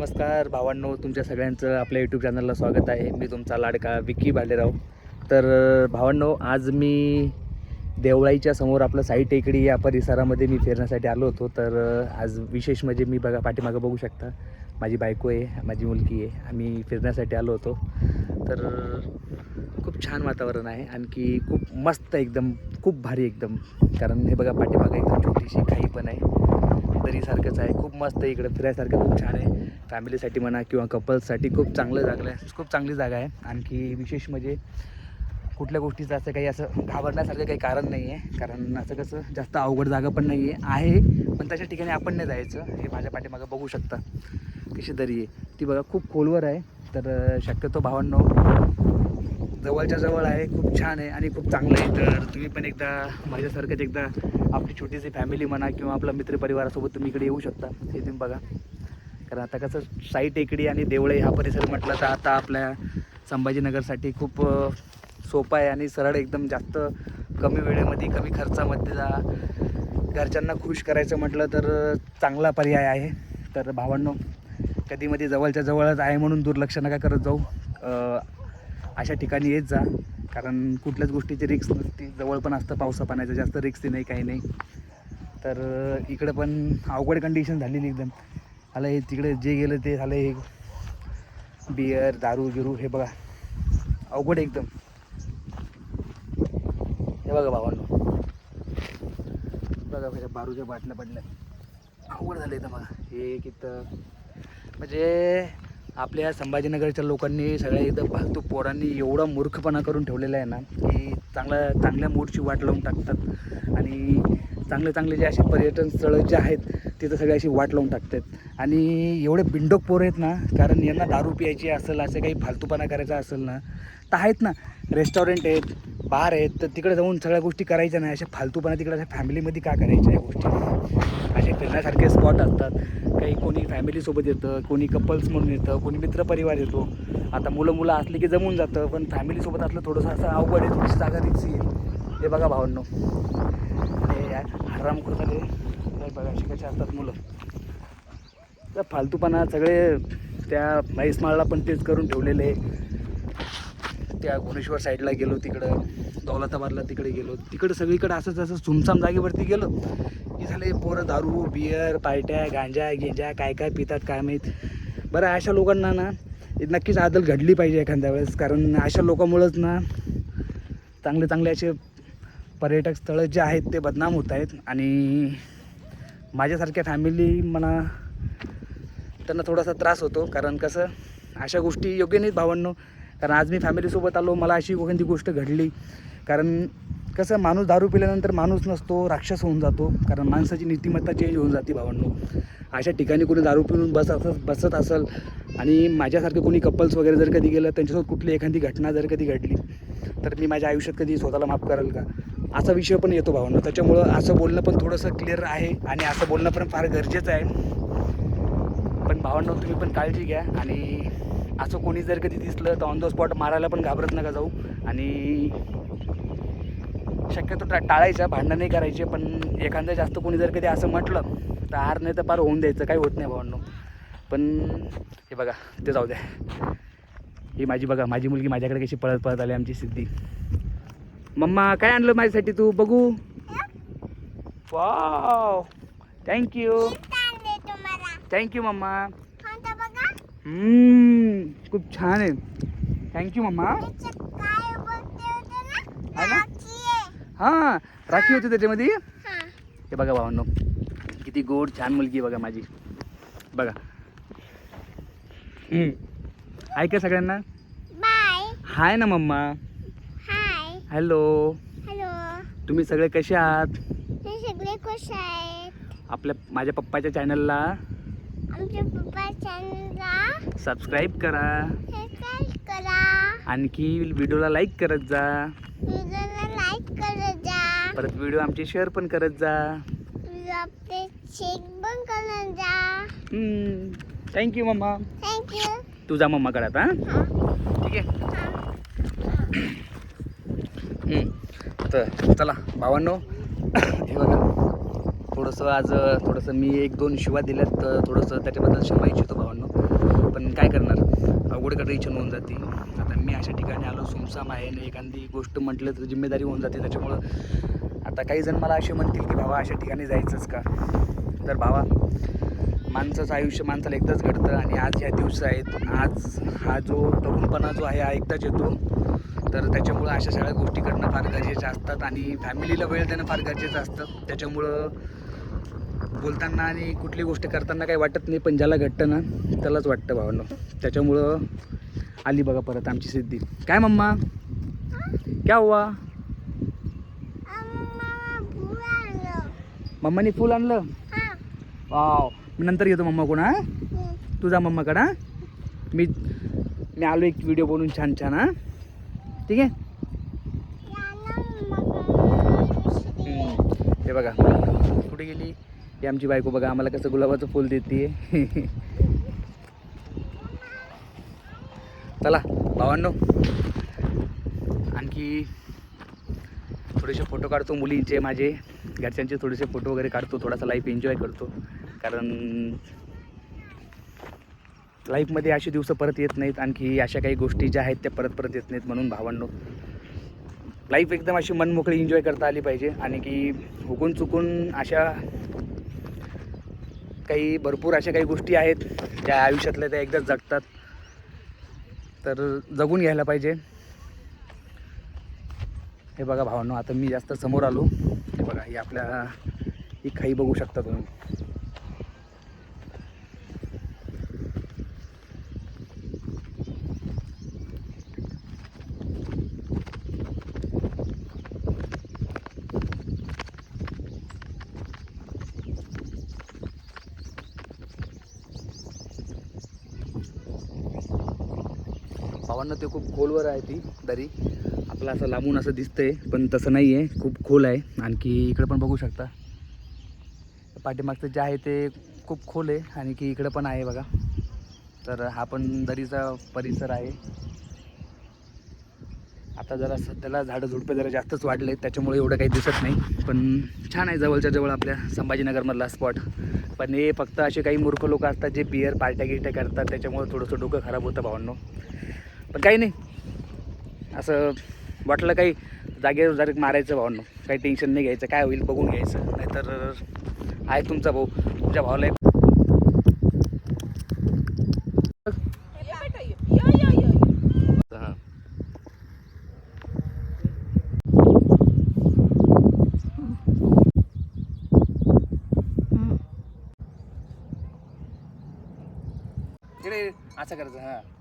नमस्कार भावांनो तुमच्या सगळ्यांचं आपल्या यूट्यूब चॅनलला स्वागत आहे. मी तुमचा लाडका विक्की भालेराव. तर भावांनो आज मी देवळाईच्या समोर आपलं साई टेकडी या परिसरामध्ये मी फिरण्यासाठी आलो होतो. तर आज विशेष म्हणजे मी बघा पाठीमागं बघू शकता. माझी बायको आहे माझी मुलगी आहे आम्ही फिरण्यासाठी आलो होतो. तर खूप छान वातावरण आहे. आणखी खूप मस्त एकदम खूप भारी एकदम. कारण हे बघा पाठीमागं एकदम छोटीशी खाई पण आहे. फॅमिलीसारखंच आहे. खूप मस्त आहे इकडं फिरायसारखं खूप छान आहे. फॅमिलीसाठी म्हणा किंवा कपल्ससाठी खूप चांगलं जागा आहे. खूप चांगली जागा आहे. आणखी विशेष म्हणजे कुठल्या गोष्टीचं असं काही असं घाबरण्यासारखं काही कारण नाही आहे कारण असं कसं जास्त अवघड जागा पण नाही आहे आहे पण तशा ठिकाणी आपण नाही जायचं. हे माझ्या पाठीमागं बघू शकता. कशी दरी आहे. ती बघा खूप खोलवर आहे. तर शक्यतो भावांनो जवळच्या जवळ आहे खूप छान आहे आणि खूप चांगलं आहे. तर तुम्ही पण एकदा माझ्यासारखंच एकदा आपली छोटीशी फॅमिली म्हणा किंवा आपला मित्रपरिवारासोबत तुम्ही इकडे येऊ शकता. हे तुम्ही बघा. कारण आता कसं साई टेकडी आणि देवळे हा परिसर म्हटलं तर आता आपल्या संभाजीनगरसाठी खूप सोपा आहे आणि सरळ एकदम जास्त कमी वेळेमध्ये कमी खर्चामध्ये जा घरच्यांना खुश करायचं म्हटलं तर चांगला पर्याय आहे. तर भावांनो कधीमध्ये जवळच्या जवळच आहे म्हणून दुर्लक्ष नका करत जाऊ. अशा ठिकाणी येत जा. कारण कुठल्याच गोष्टीची रिक्स नसते. जवळ पण असतं पावसा पाण्याचं. जास्त रिक्स नाही काही नाही. तर इकडं पण अवघड कंडिशन झालेली एकदम. आलं हे तिकडे जे गेलं ते झालं हे. बियर दारू गिरू हे बघा. अवघड आहे एकदम. हे बघा भावांनो. बघा बघा बारूच्या बाटल्या पडल्या. अवघड झालं एकदम बघा. हे कितं म्हणजे आपल्या संभाजीनगरच्या लोकांनी सगळ्या इथं फालतू पोरांनी एवढा मूर्खपणा करून ठेवलेला आहे ना की चांगल्या चांगल्या मूडची वाट लावून टाकतात. आणि चांगले चांगले जे असे पर्यटन स्थळं जे आहेत तिथं सगळे अशी वाट लावून टाकतात. आणि एवढे बिंडोक पोरं आहेत ना कारण यांना दारू प्यायची असेल असं काही फालतूपणा करायचा असेल ना तर आहेत ना. रेस्टॉरंट आहेत बार आहेत तर तिकडे जाऊन सगळ्या गोष्टी करायच्या नाही. अशा फालतूपणा तिकडे अशा फॅमिलीमध्ये का करायच्या या गोष्टी? असे फिरण्यासारखे स्पॉट असतात. काही कोणी फॅमिलीसोबत येतं कोणी कपल्स म्हणून येतं कोणी मित्रपरिवार येतो. आता मुलं मुलं असले की जमून जातं पण फॅमिलीसोबत असलं थोडंसं असं अवघड आहे थोडीशी जागा रिक्सी आहे हे बघा भावांनो. हराम आराम झाले हे बघा शिकायचे असतात मुलं. तर फालतूपणा सगळे त्या म्हैसमाळला पण तेच करून ठेवलेले. त्या भुवनेश्वर साईडला गेलो तिकडं दौलताबादला तिकडे गेलो. तिकडं सगळीकडे असंच असं सुमसाम जागेवरती गेलो. की झाले पोरं दारू बियर पार्ट्या गांजा गिंजा काय काय पितात काय माहीत. बरं अशा लोकांना ना नक्कीच आदल घडली पाहिजे एखाद्या वेळेस. कारण अशा लोकांमुळंच ना चांगले चांगले असे पर्यटक स्थळं जे आहेत ते बदनाम होत आहेत आणि माझ्यासारख्या फॅमिली म्हणा त्यांना थोडासा त्रास होतो. कारण कसं अशा गोष्टी योग्य नाहीत भावांनो. कारण आज मी फॅमिलीसोबत आलो मला अशी कोणती गोष्ट घडली. कारण कसं माणूस दारू पिल्यानंतर माणूस नसतो राक्षस होऊन जातो. कारण माणसाची नीतिमत्ता चेंज होऊन जाते भावांनो. अशा ठिकाणी कोणी दारू पिऊन बस असं बसत असेल आणि माझ्यासारखं कोणी कपल्स वगैरे जर कधी गेलं त्यांच्यासोबत कुठली एखादी घटना जर कधी घडली तर मी माझ्या आयुष्यात कधी स्वतःला माफ कराल का? असा विषय पण येतो भावना. त्याच्यामुळं असं बोलणं पण थोडंसं क्लिअर आहे आणि असं बोलणं पण फार गरजेचं आहे. पण भावांनो तुम्ही पण काळजी घ्या आणि असं कोणी जर कधी दिसलं तर ऑन द स्पॉट मारायला पण घाबरत नका जाऊ. आणि शक्यतो टा टाळायचं भांडणं नाही करायचे पण एखादं जास्त कोणी जर कधी असं म्हटलं तर हार नाही तर पार होऊन द्यायचं. काही होत नाही भावांनो. पण हे बघा ते जाऊ द्या. ही माझी बघा माझी मुलगी माझ्याकडे कशी पळत पळत आली आमची सिद्धी. मम्मा काय आणलं माझ्यासाठी तू? बघू. Wow thank you thank you mamma. हम्म, खूप छान आहे. Thank you mamma. हाँ राखी होती त्याच्यामध्ये? हा. बघा भावांनो किती गोड छान मुलगी बघा माझी. बघा. हम्म. ऐका सगळ्यांना. हाय ना मम्मा. हॅलो. हॅलो. तुम्ही सगळे कसे आहात? हे सगळे खुश आहेत. आपल्या माझ्या पप्पाच्या चॅनलला आमच्या पप्पा चॅनलला सबस्क्राईब करा. सबस्क्राईब करा. आणखी व्हिडिओला लाईक करत जा. व्हिडिओला लाईक करत जा. परत व्हिडिओ आमचे शेअर पण करत जा. व्हिडिओ आपले चेक पण करत जा. Thank you mamma thank you तुझा मम्मा करत हां? ठीक आहे. तर चला भावांनो हे बघा. थोडंसं आज थोडंसं मी एक दोन शिवा दिल्यात तर थोडंसं त्याच्याबद्दल क्षमा इच्छितो भावांनो. पण काय करणार? अवघड इच्छा होऊन जाते. आता मी अशा ठिकाणी आलो सुमसाम आहे आणि एखादी गोष्ट म्हटलं तर जिम्मेदारी होऊन जाते. त्याच्यामुळं आता काही जण मला असे म्हणतील की भावा अशा ठिकाणी जायचंच का? तर भावा माणसाचं आयुष्य माणसाला एकदाच घडतं आणि आज ह्या दिवस आहेत. आज हा जो तरुणपणा जो आहे हा एकदाच येतो. तर त्याच्यामुळं अशा सगळ्या गोष्टी करणं फार गरजेच्या असतात आणि फॅमिलीला वेळ देणं फार गरजेचं असतं त्याच्यामुळं बोलताना आणि कुठली गोष्ट करताना काही वाटत नाही पण ज्याला घडतं ना त्यालाच वाटतं भावांनो त्याच्यामुळं आली बघा परत आमची सिद्धी काय मम्मा क्या हुआ. मम्मानी फुल आणलं. वाव मी नंतर येतो मम्मा कोण हा. तुझा मम्माकडं? मी मी आलो एक व्हिडिओ बनवून छान छान हा ठीक आहे? हे बघा कुठे गेली? ही आमची बायको बघा आम्हाला कसं गुलाबाचं फुल देते चला भावांनो. आणखी थोडेसे फोटो काढतो मुलींचे माझे. घरच्यांचे थोडेसे फोटो वगैरे काढतो थोडासा लाईफ एन्जॉय करतो. कारण लाईफमध्ये असे दिवस परत येत नाहीत. आणखी अशा काही गोष्टी ज्या आहेत त्या परत परत येत नाहीत म्हणून भावांनो. लाईफ एकदम अशी मनमोकळी एन्जॉय करता आली पाहिजे. आणि की हुकून चुकून अशा काही भरपूर अशा काही गोष्टी आहेत ज्या आयुष्यातल्या त्या एकदाच जगतात. तर जगून घ्यायला पाहिजे. हे बघा भावांनो आता मी जास्त समोर आलो. हे बघा ही आपल्या ही खाई बघू शकता तुम्ही. भावांना ते खूप खोलवर आहे ती दरी. आपलं असं लांबून असं दिसतंय पण तसं नाही आहे खूप खोल आहे. आणखी इकडं पण बघू शकता. पाठीमागचं जे आहे ते खूप खोल आहे. आणि की इकडं पण आहे बघा. तर हा पण दरीचा परिसर आहे. आता जरा सध्याला झाडं झुडपे जरा जास्तच वाढले त्याच्यामुळे एवढं काही दिसत नाही. पण छान आहे जवळच्या जवळ आपल्या संभाजीनगरमधला स्पॉट पण हे फक्त असे काही मूर्ख लोक असतात जे बिअर पार्ट्या गिट्या करतात. त्याच्यामुळे थोडंसं डोकं खराब होतं भावांनो. पण काही नाही. असं वाटलं काही जागेवर जरा मारायचं भावांनो. काही टेन्शन नाही घ्यायचं काय होईल बघून घ्यायचं. नाहीतर आहे तुमचा भाऊ. तुमच्या भावाला असं करायचं हां.